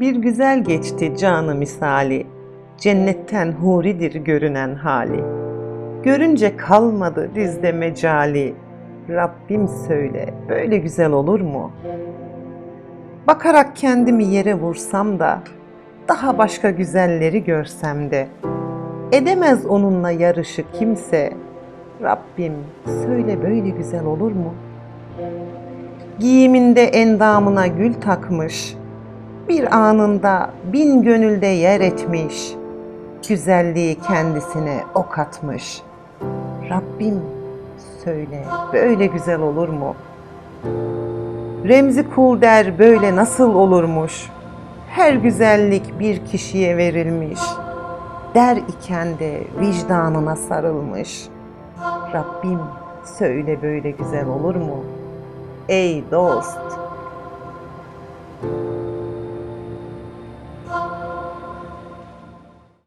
Bir güzel geçti canı misali, cennetten huridir görünen hali. Görünce kalmadı dizde mecali, Rabbim söyle böyle güzel olur mu? Bakarak kendimi yere vursam da, daha başka güzelleri görsem de, edemez onunla yarışı kimse, Rabbim söyle böyle güzel olur mu? Giyiminde endamına gül takmış, bir anında bin gönülde yer etmiş, güzelliği kendisine ok atmış. Rabbim söyle böyle güzel olur mu? Remzi kul der böyle nasıl olurmuş? Her güzellik bir kişiye verilmiş. Der iken de vicdanına sarılmış. Rabbim söyle böyle güzel olur mu? Ey dost!